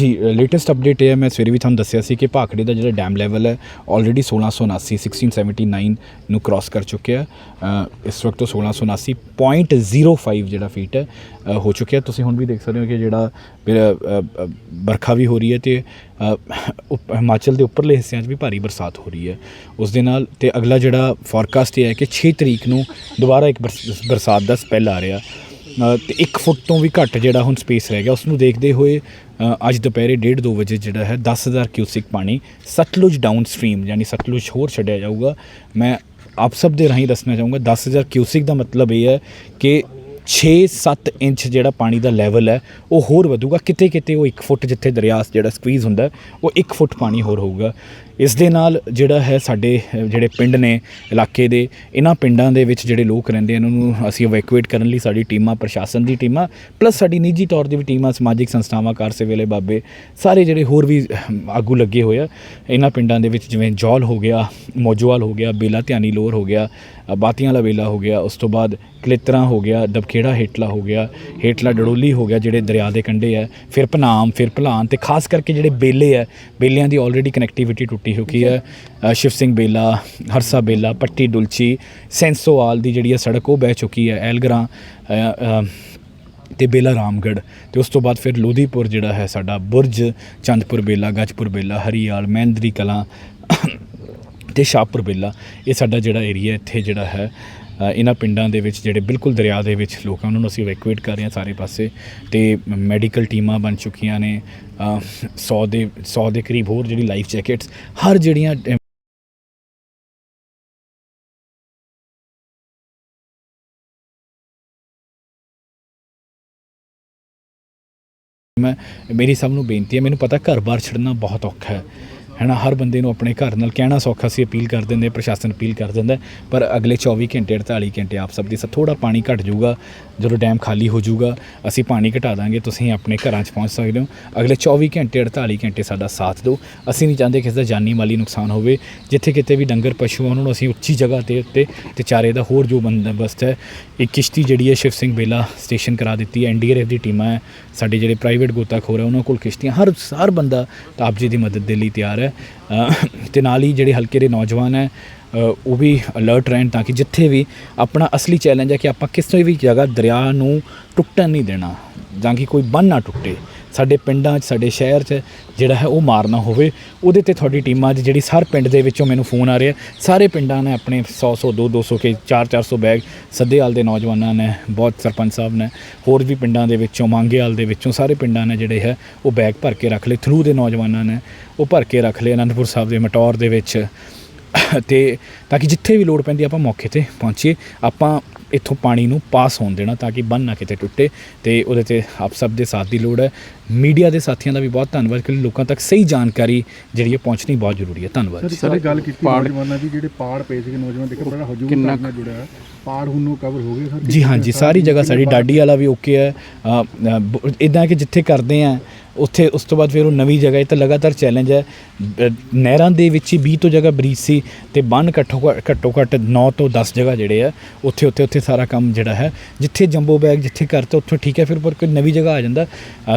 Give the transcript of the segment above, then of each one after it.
ਜੀ latest update ਇਹ ਹੈ ਮੈਂ ਸਵੇਰੇ ਵੀ ਤੁਹਾਨੂੰ ਦੱਸਿਆ ਸੀ ਕਿ ਭਾਖੜੇ ਦਾ ਜਿਹੜਾ ਡੈਮ ਲੈਵਲ ਹੈ ਆਲਰੇਡੀ 1679 1679 ਨੂੰ ਕ੍ਰਾਸ ਕਰ ਚੁੱਕਿਆ ਹੈ। ਅ, ਇਸ ਵਕਤ ਉਹ 1679.05 ਜਿਹੜਾ ਫੀਟ ਹੈ ਹੋ ਚੁੱਕਿਆ ਤੁਸੀਂ ਹੁਣ ਵੀ ਦੇਖ ਸਕਦੇ ਹੋ ਕਿ ਜਿਹੜਾ ਫਿਰ, ਬਰਖਾ ਵੀ ਹੋ ਰਹੀ ਹੈ ਤੇ ਉਪ- ਹਿਮਾਚਲ ਦੇ ਉੱਪਰਲੇ ਹਿੱਸਿਆਂ 'ਚ ਵੀ ਭਾਰੀ ਬਰਸਾਤ ਹੋ ਰਹੀ ਹੈ। ਉਸ ਦੇ ਨਾਲ ਤੇ ਅਗਲਾ ਜਿਹੜਾ ਫੋਰਕਾਸਟ ਇਹ ਹੈ ਕਿ 6 ਤਰੀਕ ਨੂੰ ਦੁਬਾਰਾ ਇੱਕ ਬਰਸ- ਬਰਸਾਤ ਦਾ ਸਪੈਲ ਆ ਰਿਹਾ। ਤੇ 1 ਫੁੱਟ ਤੋਂ ਵੀ ਘੱਟ ਜਿਹੜਾ ਹੁਣ ਸਪੇਸ ਰਹਿ ਗਿਆ ਉਸ ਨੂੰ ਦੇਖਦੇ ਹੋਏ ਅੱਜ ਦੁਪਹਿਰੇ 1:30 2 ਵਜੇ ਜਿਹੜਾ ਹੈ 10000 ਕਿਊਸਿਕ ਪਾਣੀ ਸਤਲੁਜ ਡਾਊਨ ਸਟਰੀਮ ਯਾਨੀ ਸਤਲੁਜ ਹੋਰ ਛੱਡਿਆ ਜਾਊਗਾ। ਮੈਂ ਆਪ ਸਭ ਦੇ ਰਾਹੀਂ ਦੱਸਣਾ ਚਾਹੂੰਗਾ 10000 ਕਿਊਸਿਕ ਦਾ ਮਤਲਬ ਇਹ ਹੈ ਕਿ 6-7 ਇੰਚ ਜਿਹੜਾ ਪਾਣੀ ਦਾ ਲੈਵਲ ਹੈ ਉਹ ਹੋਰ ਵਧੂਗਾ। ਕਿਤੇ ਕਿਤੇ ਉਹ 1 ਫੁੱਟ ਜਿੱਥੇ ਦਰਿਆ ਜਿਹੜਾ ਸਕਵੀਜ਼ ਹੁੰਦਾ ਉਹ 1 ਫੁੱਟ ਪਾਣੀ ਹੋਰ ਹੋਊਗਾ। ਇਸ ਦੇ ਨਾਲ ਜਿਹੜਾ ਹੈ ਸਾਡੇ ਜਿਹੜੇ ਪਿੰਡ ਨੇ ਇਲਾਕੇ ਦੇ ਇਹਨਾਂ ਪਿੰਡਾਂ ਦੇ ਵਿੱਚ ਜਿਹੜੇ ਲੋਕ ਰਹਿੰਦੇ ਇਹਨਾਂ ਨੂੰ ਅਸੀਂ ਇਵੈਕੂਏਟ ਕਰਨ ਲਈ ਸਾਡੀ ਟੀਮਾਂ ਪ੍ਰਸ਼ਾਸਨ ਦੀ ਟੀਮਾਂ ਪਲੱਸ ਸਾਡੀ ਨਿੱਜੀ ਤੌਰ ਤੇ ਵੀ ਟੀਮਾਂ ਸਮਾਜਿਕ ਸੰਸਥਾਵਾਂ ਕਾਰ ਸੇਵੇਲੇ ਬਾਬੇ ਸਾਰੇ ਜਿਹੜੇ ਹੋਰ ਵੀ ਆਗੂ ਲੱਗੇ ਹੋਏ ਆ ਇਹਨਾਂ ਪਿੰਡਾਂ ਦੇ ਵਿੱਚ ਜਿਵੇਂ ਜੌਲ ਹੋ ਗਿਆ ਮੋਜੋਵਾਲ ਹੋ ਗਿਆ ਬੇਲਾ ਧਿਆਨੀ ਲੋਰ ਹੋ ਗਿਆ ਅ, ਬਾਤੀਆਂ ਵਾਲਾ ਬੇਲਾ ਹੋ ਗਿਆ ਉਸ ਤੋਂ ਬਾਅਦ ਕਲਿੱਤਰਾ ਹੋ ਗਿਆ ਦਬਖੇੜਾ ਹੇਠਲਾ ਹੋ ਗਿਆ ਹੇਠਲਾ ਡੜੋਲੀ ਹੋ ਗਿਆ ਜਿਹੜੇ ਦਰਿਆ ਦੇ ਕੰਢੇ ਆ ਫਿਰ ਭਨਾਮ ਫਿਰ ਭਲਾਨ ਤੇ ਖਾਸ ਕਰਕੇ ਜਿਹੜੇ ਬੇਲੇ ਆ ਬੇਲਿਆਂ ਦੀ ਆਲਰੇਡੀ ਕਨੈਕਟੀਵਿਟੀ ਟੁੱਟੀ ਹੋਈ ਹੈ ਸ਼ਿਵ ਸਿੰਘ ਬੇਲਾ ਹਰਸਾ ਬੇਲਾ ਪੱਟੀ ਡੁਲਚੀ ਸੈਂਸੋਵਾਲ ਦੀ ਜਿਹੜੀ ਹੈ ਸੜਕ ਉਹ ਬਹਿ ਚੁੱਕੀ ਹੈ ਐਲਗਰਾਂ ਅ, ਤੇ ਬੇਲਾ ਰਾਮਗੜ ਤੇ ਉਸ ਤੋਂ ਬਾਅਦ ਫਿਰ ਲੋਧੀਪੁਰ ਜਿਹੜਾ ਹੈ ਸਾਡਾ ਬੁਰਜ ਚੰਦਪੁਰ ਬੇਲਾ ਗੱਜਪੁਰ ਬੇਲਾ ਹਰੀਆਲ ਮਹਿੰਦਰੀ ਕਲਾਂ ਤੇ ਸ਼ਾਹਪੁਰ ਬੇਲਾ ਇਹ ਸਾਡਾ ਜਿਹੜਾ ਏਰੀਆ ਇੱਥੇ ਜਿਹੜਾ ਹੈ ਇਹਨਾਂ ਪਿੰਡਾਂ ਦੇ ਵਿੱਚ ਜਿਹੜੇ ਬਿਲਕੁਲ ਦਰਿਆ ਦੇ ਵਿੱਚ ਲੋਕ ਆ, ਉਹਨਾਂ ਨੂੰ ਅਸੀਂ ਇਵੈਕੂਏਟ ਕਰ ਰਹੇ ਹਾਂ ਸਾਰੇ ਪਾਸੇ ਤੇ ਮੈਡੀਕਲ ਟੀਮਾਂ ਬਣ ਚੁੱਕੀਆਂ ਨੇ 100 ਦੇ 100 ਦੇ ਕਰੀਬ ਹੋਰ ਜਿਹੜੀ ਲਾਈਫ ਜੈਕਟਸ ਹਰ ਜਿਹੜੀਆਂ ਮੈਂ, ਮੇਰੀ ਸਭ ਨੂੰ ਬੇਨਤੀ ਹੈ, ਮੈਨੂੰ ਪਤਾ ਘਰ-ਬਾਰ ਛੱਡਣਾ ਬਹੁਤ ਔਖਾ ਹੈ। ਹੈਨਾ ਹਰ ਬੰਦੇ ਨੂੰ ਆਪਣੇ ਘਰ ਨਾਲ ਕਹਿਣਾ ਸੌਖਾ ਸੀ ਅਪੀਲ ਕਰ ਦਿੰਦੇ ਪ੍ਰਸ਼ਾਸਨ ਅਪੀਲ ਕਰ ਦਿੰਦਾ ਪਰ ਅਗਲੇ 24 ਘੰਟੇ 48 ਘੰਟੇ ਆਪ ਸਭ ਦੀ ਸ ਥੋੜਾ ਪਾਣੀ ਘਟ ਜਾਊਗਾ ਜਦੋਂ ਡੈਮ ਖਾਲੀ ਹੋ ਜਾਊਗਾ ਅਸੀਂ ਪਾਣੀ ਘਟਾ ਦਾਂਗੇ ਤੁਸੀਂ ਆਪਣੇ ਘਰਾਂ 'ਚ ਪਹੁੰਚ ਸਕਦੇ ਹੋ। ਅਗਲੇ 24 ਘੰਟੇ 48 ਘੰਟੇ ਸਾਡਾ ਸਾਥ ਦਿਓ। ਅਸੀਂ ਨਹੀਂ ਚਾਹੁੰਦੇ ਕਿਸੇ ਦਾ ਜਾਨੀ ਮਾਲੀ ਨੁਕਸਾਨ ਹੋਵੇ। ਜਿੱਥੇ ਕਿਤੇ ਵੀ ਡੰਗਰ ਪਸ਼ੂ ਆ, ਉਹਨਾਂ ਨੂੰ ਅਸੀਂ ਉੱਚੀ ਜਗ੍ਹਾ ਤੇ ਉੱਤੇ ਤੇ ਚਾਰੇ ਦਾ ਹੋਰ ਜੋ ਬੰਦੋਬਸਤ ਹੈ ਇੱਕ ਕਿਸ਼ਤੀ ਜਿਹੜੀ ਹੈ ਸ਼ਿਵ ਸਿੰਘ ਬੇਲਾ ਸਟੇਸ਼ਨ ਕਰਾ ਦਿੱਤੀ ਹੈ ਐਨਡੀਆਰਐਫ ਦੀ ਟੀਮਾਂ ਹੈ ਸਾਡੇ ਜਿਹੜੇ ਪ੍ਰਾਈਵੇਟ ਗੋਤਾਖੋਰ ਹੈ ਉਹਨਾਂ ਕੋਲ ਕਿਸ਼ਤੀਆਂ ਹਰ ਹਰ ਬੰਦਾ ਆਪ ਜੀ ਦੀ ਮਦਦ ਦੇ ਲਈ ਤਿਆਰ ਹੈ। ਅ, ਤੇ ਨਾਲ ਹੀ ਜਿਹੜੇ ਹਲਕੇ ਦੇ ਨੌਜਵਾਨ ਹੈ ਉਹ ਵੀ ਅਲਰਟ ਰਹਿਣ ਤਾਂ ਕਿ ਜਿੱਥੇ ਵੀ ਆਪਣਾ ਅਸਲੀ ਚੈਲੰਜ ਹੈ ਕਿ ਆਪਾਂ ਕਿਸੇ ਵੀ ਜਗ੍ਹਾ ਦਰਿਆ ਨੂੰ ਟੁੱਟਣ ਨਹੀਂ ਦੇਣਾ ਜਾਂ ਕਿ ਕੋਈ ਬੰਨ ਨਾ ਟੁੱਟੇ। ਸਾਡੇ ਪਿੰਡਾਂ 'ਚ, ਸਾਡੇ ਸ਼ਹਿਰ 'ਚ ਜਿਹੜਾ ਹੈ ਉਹ ਮਾਰਨਾ ਹੋਵੇ। ਉਹਦੇ ਤੇ ਤੁਹਾਡੀ ਟੀਮਾਂ 'ਚ ਜਿਹੜੀ ਹਰ ਪਿੰਡ ਦੇ ਵਿੱਚੋਂ ਮੈਨੂੰ ਫੋਨ ਆ ਰਿਹਾ। ਸਾਰੇ ਪਿੰਡਾਂ ਨੇ ਆਪਣੇ 100 100 2 200 ਕੇ 4 400 ਬੈਗ ਸੱਦੇਵਾਲ ਦੇ ਨੌਜਵਾਨਾਂ ਨੇ, ਬਹੁਤ ਸਰਪੰਚ ਸਾਹਿਬ ਨੇ, ਹੋਰ ਵੀ ਪਿੰਡਾਂ ਦੇ ਵਿੱਚੋਂ ਮੰਗੇਵਾਲ ਦੇ ਵਿੱਚੋਂ ਸਾਰੇ ਪਿੰਡਾਂ ਨੇ ਜਿਹੜੇ ਹੈ ਉਹ ਬੈਗ ਭਰ ਕੇ ਰੱਖ ਲਏ। ਥਰੂ ਦੇ ਨੌਜਵਾਨਾਂ ਨੇ ਉਹ ਭਰ ਕੇ ਰੱਖ ਲਏ ਅਨੰਦਪੁਰ ਸਾਹਿਬ ਦੇ ਮਟੌਰ ਦੇ ਵਿੱਚ। ਤੇ ਤਾਂ ਕਿ ਜਿੱਥੇ ਵੀ ਲੋੜ ਪੈਂਦੀ ਆਪਾਂ ਮੌਕੇ ਤੇ ਪਹੁੰਚੀਏ। ਆਪਾਂ ਇੱਥੋਂ ਪਾਣੀ ਨੂੰ ਪਾਸ ਹੋਣ ਦੇਣਾ ਤਾਂ ਕਿ ਬੰਨ ਨਾ ਕਿਤੇ ਟੁੱਟੇ ਤੇ ਉਹਦੇ ਤੇ ਆਪ ਸਭ ਦੇ ਸਾਥ ਦੀ ਲੋੜ ਹੈ। ਮੀਡੀਆ ਦੇ ਸਾਥੀਆਂ ਦਾ ਵੀ ਬਹੁਤ ਧੰਨਵਾਦ ਕਿ ਲੋਕਾਂ ਤੱਕ ਸਹੀ ਜਾਣਕਾਰੀ ਜਿਹੜੀ ਹੈ ਪਹੁੰਚਣੀ ਬਹੁਤ ਜ਼ਰੂਰੀ ਹੈ। ਧੰਨਵਾਦ। ਜੀ ਸਰ ਇਹ ਗੱਲ ਕੀਤੀ ਨੌਜਵਾਨਾਂ ਦੀ ਜਿਹੜੇ ਪਾੜ ਪਏ ਸੀਗੇ ਨੌਜਵਾਨ ਦੇਖੋ ਬੜਾ ਹਜੂਮ ਕਿੰਨਾ ਨਾਲ ਜੁੜਿਆ ਹੈ। ਪਾੜ ਹੁਣ ਨੂੰ ਕਵਰ ਹੋ ਗਏ ਸਰ। ਜੀ ਹਾਂਜੀ ਸਾਰੀ ਜਗ੍ਹਾ ਸਾਡੀ ਡਾਡੀ ਵਾਲਾ ਵੀ ਓਕੇ ਹੈ। ਇਦਾਂ ਕਿ ਜਿੱਥੇ ਕਰਦੇ ਆ ਉੱਥੇ ਉਸ ਤੋਂ ਬਾਅਦ ਫਿਰ ਉਹ ਨਵੀਂ ਜਗ੍ਹਾ ਇਹ ਤਾਂ ਲਗਾਤਾਰ ਚੈਲੰਜ ਹੈ। ਨਹਿਰਾਂ ਦੇ ਵਿੱਚ ਹੀ 20 ਤੋਂ ਜਗ੍ਹਾ ਬਰੀਜ ਸੀ ਤੇ ਬੰਨ ਘੱਟੋ ਘੱਟੋ ਘੱਟ 9 ਤੋਂ 10 ਜਗ੍ਹਾ ਜਿਹੜੇ ਆ ਉੱਥੇ ਉੱਥੇ ਉੱਥੇ ਸਾਰਾ ਕੰਮ ਜਿਹੜਾ ਹੈ ਜਿੱਥੇ ਜੰਬੋ ਬੈਗ ਜਿੱਥੇ ਕਰਤਾ ਉੱਥੋਂ ਠੀਕ ਹੈ ਫਿਰ ਪਰ ਕੋਈ ਨਵੀਂ ਜਗ੍ਹਾ ਆ ਜਾਂਦਾ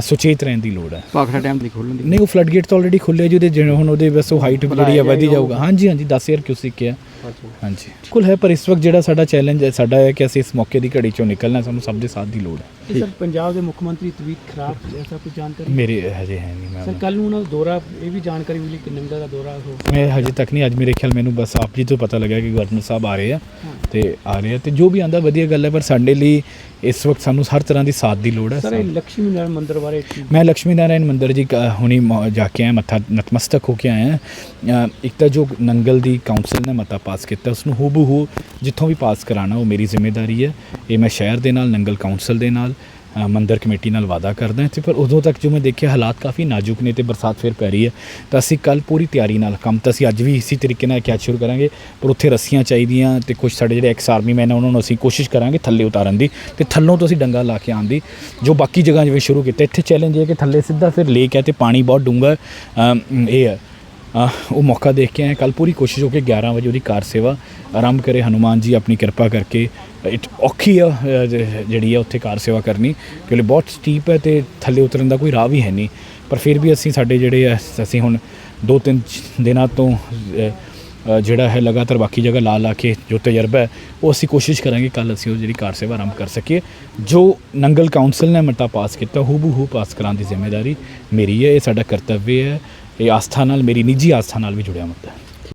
ਸੁਚੇਤ ਰਹਿਣ ਦੀ ਲੋੜ ਹੈ। ਭਾਖੜਾ ਡੈਮ ਦੀ ਖੋਲਣ ਦੀ। ਨਹੀਂ ਉਹ ਫਲੱਡ ਗੇਟ ਤਾਂ ਆਲਰੇਡੀ ਖੁੱਲੇ ਜਿਹਦੇ ਜਿਵੇਂ ਹੁਣ ਉਹਦੇ ਬਸ ਉਹ ਹਾਈਟ ਜਿਹੜੀ ਆ ਵਧੀ ਜਾਊਗਾ। ਹਾਂਜੀ ਹਾਂਜੀ 10000 ਕਿਊਸਿਕ ਹੈ। ਹਾਂਜੀ। ਬਿਲਕੁਲ ਹੈ ਪਰ ਇਸ ਵਕਤ ਜਿਹੜਾ ਸਾਡਾ ਚੈਲੰਜ ਹੈ ਸਾਡਾ ਹੈ ਕਿ ਅਸੀਂ ਇਸ ਮੌਕੇ ਦੀ ਘੜੀ ਚੋਂ ਨਿਕਲਣਾ ਸਾਨੂੰ ਸਭ ਦੇ ਸਾਥ ਦੀ ਲੋੜ ਹੈ। ਸਰ ਪੰਜਾਬ ਦੇ ਮੁੱਖ ਮੰਤਰੀ ਤਬੀਅਤ ਖਰਾਬ ਐਸਾ ਕੁਝ ਜਾਣਕਾਰੀ? ਮੇਰੇ ਹਜੇ ਹੈ ਨਹੀਂ ਸਰ ਕੱਲ ਨੂੰ ਉਹਨਾਂ ਦਾ ਦੌਰਾ ਇਹ ਵੀ ਜਾਣਕਾਰੀ ਮਿਲੀ ਕਿ ਨੰਗਾ ਦਾ ਦੌਰਾ ਹੋ ਮੈਂ ਹਜੇ ਤੱਕ ਨਹੀਂ ਅੱਜ ਮੇਰੇ ਖਿਆਲ ਮੈਨੂੰ ਬਸ ਆਪ ਜੀ ਤੋਂ ਪਤਾ ਲੱਗਿਆ ਕਿ ਗਵਰਨਰ ਸਾਹਿਬ ਆ ਰਹੇ ਆ ਤੇ ਆ ਰਹੇ ਆ ਤੇ ਜੋ ਵੀ ਆਂਦਾ ਵਧੀਆ ਗੱਲ ਹੈ ਪਰ ਸਾਡੇ ਲਈ ਇਸ ਵਕਤ ਸਾਨੂੰ ਹਰ ਤਰ੍ਹਾਂ ਦੀ ਸਾਥ ਦੀ ਲੋੜ ਹੈ ਸਰ ਲక్ష్ਮੀ ਨਾਰਾਇਣ ਮੰਦਰ ਬਾਰੇ ਮੈਂ ਲక్ష్ਮੀ ਨਾਰਾਇਣ ਮੰਦਰ ਜੀ ਹੁਣੀ ਜਾ ਕੇ ਆਇਆ ਮੱਥਾ ਨਤਮਸਤਕ ਹੋ ਕੇ ਆਇਆ। ਇੱਕ ਤਾਂ ਜੋ ਨੰਗਲ ਦੀ ਕਾਉਂਸਲ ਨੇ ਮਤਾ ਪਾਸ ਕੀਤਾ ਉਸ ਨੂੰ ਹੂਬਹੂ ਜਿੱਥੋਂ ਵੀ ਪਾਸ ਕਰਾਣਾ ਉਹ ਮੇਰੀ ਜ਼ਿੰਮੇਵਾਰੀ ਹੈ। ਇਹ ਮੈਂ ਸ਼ਹਿਰ ਦੇ ਨਾਲ ਨੰਗਲ ਕਾਉਂਸਲ ਦੇ ਨਾਲ ਮੰਦਰ ਕਮੇਟੀ ਨਾਲ ਵਾਅਦਾ ਕਰਦਾ ਹਾਂ ਤੇ ਪਰ ਉਦੋਂ ਤੱਕ ਜੋ ਮੈਂ ਦੇਖਿਆ, ਹਾਲਾਤ ਕਾਫੀ ਨਾਜ਼ੁਕ ਨੇ ਤੇ ਬਰਸਾਤ ਫਿਰ ਪੈ ਰਹੀ ਹੈ। ਤਾਂ ਅਸੀਂ ਕੱਲ ਪੂਰੀ ਤਿਆਰੀ ਨਾਲ ਕੰਮ, ਤਾਂ ਅਸੀਂ ਅੱਜ ਵੀ ਇਸੇ ਤਰੀਕੇ ਨਾਲ ਕਿਆ ਸ਼ੁਰੂ ਕਰਾਂਗੇ, ਪਰ ਉੱਥੇ ਰੱਸੀਆਂ ਚਾਹੀਦੀਆਂ ਤੇ ਕੁਝ ਸਾਡੇ ਜਿਹੜੇ ਐਕਸ ਆਰਮੀ ਮੈਨ ਆ, ਉਹਨਾਂ ਨੂੰ ਅਸੀਂ ਕੋਸ਼ਿਸ਼ ਕਰਾਂਗੇ ਥੱਲੇ ਉਤਾਰਨ ਦੀ ਤੇ ਥੱਲੋਂ ਤੋਂ ਅਸੀਂ ਡੰਗਾ ਲਾ ਕੇ ਆਉਣ ਦੀ, ਜੋ ਬਾਕੀ ਜਗ੍ਹਾ ਜਿਵੇਂ ਸ਼ੁਰੂ ਕੀਤਾ। ਇੱਥੇ ਚੈਲੰਜ ਇਹ ਕਿ ਥੱਲੇ ਸਿੱਧਾ ਫਿਰ ਲੇਕ ਹੈ ਤੇ ਪਾਣੀ ਬਹੁਤ ਡੂੰਘਾ ਇਹ ਹੈ। ਉਹ ਮੌਕਾ ਦੇਖ ਕੇ ਆਏ। ਕੱਲ ਪੂਰੀ ਕੋਸ਼ਿਸ਼ ਹੋ ਕੇ 11 ਵਜੇ ਉਹਦੀ ਕਾਰ ਸੇਵਾ ਆਰੰਭ ਕਰੇ। ਹਨੂਮਾਨ ਜੀ ਆਪਣੀ ਕਿਰਪਾ ਕਰਕੇ, ਇਟ ਔਖੀ ਆ ਜਿਹੜੀ ਆ ਉੱਥੇ ਕਾਰ ਸੇਵਾ ਕਰਨੀ, ਕਿਉਂਕਿ ਬਹੁਤ ਸਟੀਪ ਹੈ ਤੇ ਥੱਲੇ ਉਤਰਨ ਦਾ ਕੋਈ ਰਾਹ ਵੀ ਹੈ ਨਹੀਂ। ਪਰ ਫਿਰ ਵੀ ਅਸੀਂ ਸਾਡੇ ਜਿਹੜੇ ਆ, ਅਸੀਂ ਹੁਣ ਦੋ ਤਿੰਨ ਦਿਨਾਂ ਤੋਂ ਜਿਹੜਾ ਹੈ ਲਗਾਤਾਰ ਬਾਕੀ ਜਗ੍ਹਾ ਲਾ ਲਾ ਕੇ ਜੋ ਤਜਰਬਾ ਹੈ, ਉਹ ਅਸੀਂ ਕੋਸ਼ਿਸ਼ ਕਰਾਂਗੇ ਕੱਲ ਅਸੀਂ ਉਹ ਜਿਹੜੀ ਕਾਰ ਸੇਵਾ ਆਰੰਭ ਕਰ ਸਕੀਏ। ਜੋ ਨੰਗਲ ਕਾਉਂਸਲ ਨੇ ਮਤਾ ਪਾਸ ਕੀਤਾ ਹੂਬੂ ਹੂ ਪਾਸ ਕਰਾਉਣ ਦੀ ਜ਼ਿੰਮੇਵਾਰੀ ਮੇਰੀ ਹੈ, ਇਹ ਸਾਡਾ ਕਰਤੱਵ ਹੈ। ਇਹ ਆਸਥਾ ਨਾਲ ਮੇਰੀ ਨਿੱਜੀ ਆਸਥਾ ਨਾਲ ਵੀ ਜੁੜਿਆ ਮੁੱਦਾ ਹੈ।